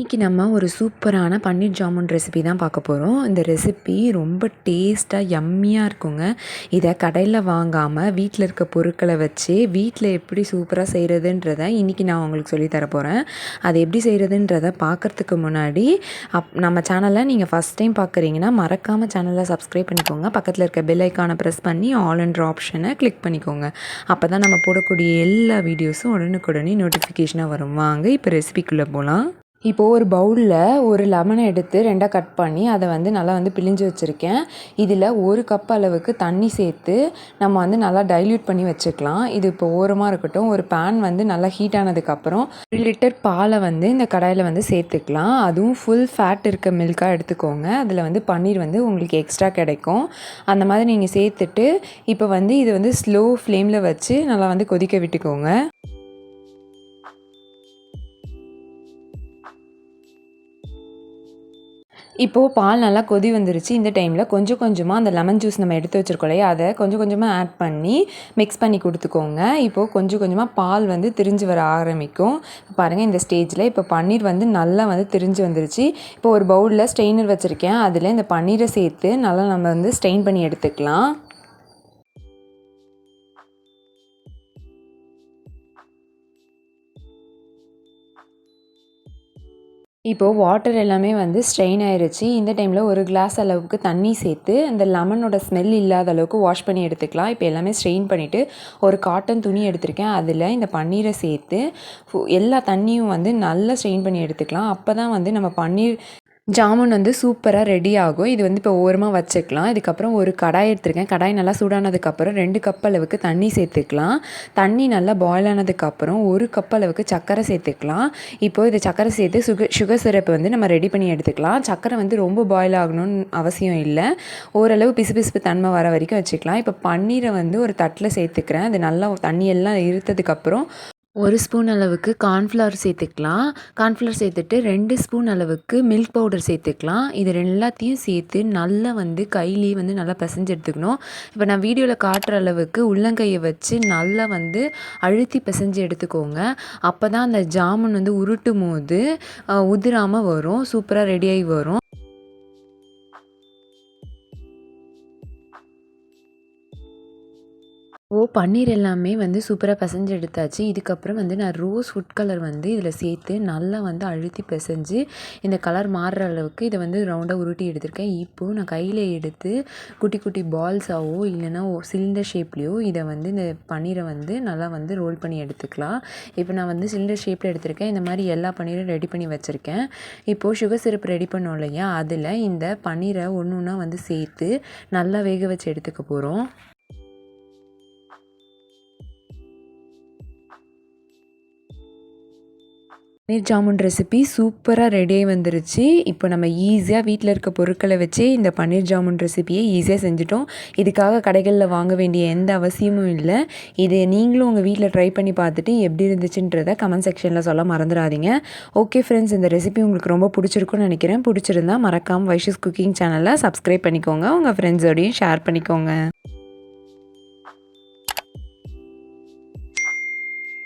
இன்றைக்கி நம்ம ஒரு சூப்பரான பன்னீர் ஜாமுன் ரெசிபி தான் பார்க்க போகிறோம் இந்த ரெசிபி ரொம்ப டேஸ்ட்டாக யம்மியாக இருக்குங்க. இதை கடையில் வாங்காமல் வீட்டில் இருக்க பொருட்களை வச்சு வீட்டில் எப்படி சூப்பராக செய்கிறதுன்றத இன்றைக்கி நான் உங்களுக்கு சொல்லி தரப்போகிறேன் அது எப்படி செய்கிறதுன்றத பார்க்குறதுக்கு முன்னாடி அப் நம்ம சேனலை நீங்கள் ஃபஸ்ட் டைம் பார்க்குறீங்கன்னா மறக்காமல் சேனலை சப்ஸ்கிரைப் பண்ணிக்கோங்க. பக்கத்தில் இருக்க பெல் ஐக்கானை ப்ரெஸ் பண்ணி ஆல் என்ற ஆப்ஷனை கிளிக் பண்ணிக்கோங்க. அப்போ தான் நம்ம போடக்கூடிய எல்லா வீடியோஸும் உடனுக்குடனே நோட்டிஃபிகேஷனாக வரும். வாங்க இப்போ ரெசிபிக்குள்ளே போகலாம் இப்போது ஒரு பவுலில் ஒரு லெமனை எடுத்து ரெண்டாக கட் பண்ணி அதை வந்து நல்லா வந்து பிழிஞ்சு வச்சுருக்கேன். இதில் ஒரு கப் அளவுக்கு தண்ணி சேர்த்து நம்ம வந்து நல்லா டைல்யூட் பண்ணி வச்சுக்கலாம். இது இப்போ ஓரமாக இருக்கட்டும். ஒரு பேன் வந்து நல்லா ஹீட் ஆனதுக்கப்புறம் ஒரு லிட்டர் பாலை வந்து இந்த கடாயில் வந்து சேர்த்துக்கலாம். அதுவும் ஃபுல் ஃபேட் இருக்க மில்காக எடுத்துக்கோங்க. அதில் வந்து பன்னீர் வந்து உங்களுக்கு எக்ஸ்ட்ரா கிடைக்கும். அந்த மாதிரி நீங்கள் சேர்த்துட்டு இப்போ வந்து இது வந்து ஸ்லோ ஃப்ளேமில் வச்சு நல்லா வந்து கொதிக்க விட்டுக்கோங்க. இப்போது பால் நல்லா கொதி வந்துருச்சு. இந்த டைமில் கொஞ்சம் கொஞ்சமாக அந்த லெமன் ஜூஸ் நம்ம எடுத்து வச்சுருக்கோம் இல்லையா? அதை கொஞ்சம் கொஞ்சமாக ஆட் பண்ணி மிக்ஸ் பண்ணி கொடுத்துக்கோங்க. இப்போது கொஞ்சம் கொஞ்சமாக பால் வந்து திரிஞ்சு வர ஆரம்பிக்கும். பாருங்கள் இந்த ஸ்டேஜில் இப்போ பன்னீர் வந்து நல்லா வந்து திரிஞ்சு வந்துருச்சு. இப்போ ஒரு பவுலில் ஸ்ட்ரெயினர் வச்சுருக்கேன். அதில் இந்த பன்னீரை சேர்த்து நல்லா நம்ம வந்து ஸ்ட்ரெயின் பண்ணி எடுத்துக்கலாம். இப்போது வாட்டர் எல்லாமே வந்து ஸ்ட்ரெயின் ஆயிடுச்சு இந்த டைமில் ஒரு கிளாஸ் அளவுக்கு தண்ணி சேர்த்து அந்த லெமனோட ஸ்மெல் இல்லாத அளவுக்கு வாஷ் பண்ணி எடுத்துக்கலாம். இப்போ எல்லாமே ஸ்ட்ரெயின் பண்ணிவிட்டு ஒரு காட்டன் துணி எடுத்திருக்கேன். அதில் இந்த பன்னீரை சேர்த்து எல்லா தண்ணியும் வந்து நல்லா ஸ்ட்ரெயின் பண்ணி எடுத்துக்கலாம். அப்போ தான் வந்து நம்ம பன்னீர் ஜாமுன் வந்து சூப்பராக ரெடி ஆகும். இது வந்து இப்போ ஓரமாக வச்சுக்கலாம். இதுக்கப்புறம் ஒரு கடாய் எடுத்துருக்கேன். கடாய் நல்லா சூடானதுக்கப்புறம் ரெண்டு கப் அளவுக்கு தண்ணி சேர்த்துக்கலாம். தண்ணி நல்லா பாயில் ஆனதுக்கப்புறம் ஒரு கப் அளவுக்கு சர்க்கரை சேர்த்துக்கலாம். இப்போது இது சர்க்கரை சேர்த்து சுகர் சுகர் சிரப் வந்து நம்ம ரெடி பண்ணி எடுத்துக்கலாம். சர்க்கரை வந்து ரொம்ப பாயில் ஆகணும்னு அவசியம் இல்லை. ஓரளவு பிசு பிசுப்பு தன்மை வர வரைக்கும் வச்சுக்கலாம். இப்போ பன்னீரை வந்து ஒரு தட்டில் சேர்த்துக்கிறேன். அது நல்லா தண்ணியெல்லாம் இருத்ததுக்கப்புறம் ஒரு ஸ்பூன் அளவுக்கு கார்ன்ஃப்ளவர் சேர்த்துக்கலாம். கார்ன்ஃப்ளவர் சேர்த்துட்டு ரெண்டு ஸ்பூன் அளவுக்கு மில்க் பவுடர் சேர்த்துக்கலாம். இது எல்லாத்தையும் சேர்த்து நல்லா வந்து கையிலேயே வந்து நல்லா பிசைஞ்சு எடுத்துக்கணும். இப்போ நான் வீடியோவில் காட்டுற அளவுக்கு உள்ளங்கையை வச்சு நல்லா வந்து அழுத்தி பிசைஞ்சு எடுத்துக்கோங்க. அப்போ தான் அந்த ஜாமுன் வந்து உருட்டும் போது உதிராமல் வரும். சூப்பராக ரெடியாகி வரும். இப்போது பன்னீர் எல்லாமே வந்து சூப்பராக பிசைஞ்சு எடுத்தாச்சு. இதுக்கப்புறம் வந்து நான் ரோஸ் ஃபுட் கலர் வந்து இதில் சேர்த்து நல்லா வந்து அழுத்தி பிசைஞ்சு இந்த கலர் மாறுற அளவுக்கு இதை வந்து ரவுண்டாக உருட்டி எடுத்திருக்கேன். இப்போது நான் கையில் எடுத்து குட்டி குட்டி பால்ஸாவோ இல்லைன்னா சிலிண்டர் ஷேப்லேயோ இதை வந்து இந்த பன்னீரை வந்து நல்லா வந்து ரோல் பண்ணி எடுத்துக்கலாம். இப்போ நான் வந்து சிலிண்டர் ஷேப்பில் எடுத்திருக்கேன். இந்த மாதிரி எல்லா பன்னீரும் ரெடி பண்ணி வச்சுருக்கேன். இப்போது சுகர் சிரப் ரெடி பண்ணோம் இல்லையா? அதில் இந்த பன்னீரை ஒன்று ஒன்றா வந்து சேர்த்து நல்லா வேக வச்சு எடுத்துக்க போகிறோம் பன்னீர் ஜாமுன் ரெசிபி சூப்பராக ரெடியாகி வந்துருச்சு. இப்போ நம்ம ஈஸியாக வீட்டில் இருக்க பொருட்களை வச்சு இந்த பன்னீர் ஜாமுன் ரெசிபியை ஈஸியாக செஞ்சுட்டோம். இதுக்காக கடைகளில் வாங்க வேண்டிய எந்த அவசியமும் இல்லை. இது நீங்களும் உங்கள் வீட்டில் ட்ரை பண்ணி பார்த்துட்டு எப்படி இருந்துச்சுன்றதை கமெண்ட் செக்ஷனில் சொல்ல மறந்துடாதீங்க. ஓகே ஃப்ரெண்ட்ஸ் இந்த ரெசிபி உங்களுக்கு ரொம்ப பிடிச்சிருக்குன்னு நினைக்கிறேன். பிடிச்சிருந்தா மறக்காமல் வைஷஸ் குக்கிங் சேனலை சப்ஸ்கிரைப் பண்ணிக்கோங்க. உங்கள் ஃப்ரெண்ட்ஸோடையும் ஷேர் பண்ணிக்கோங்க.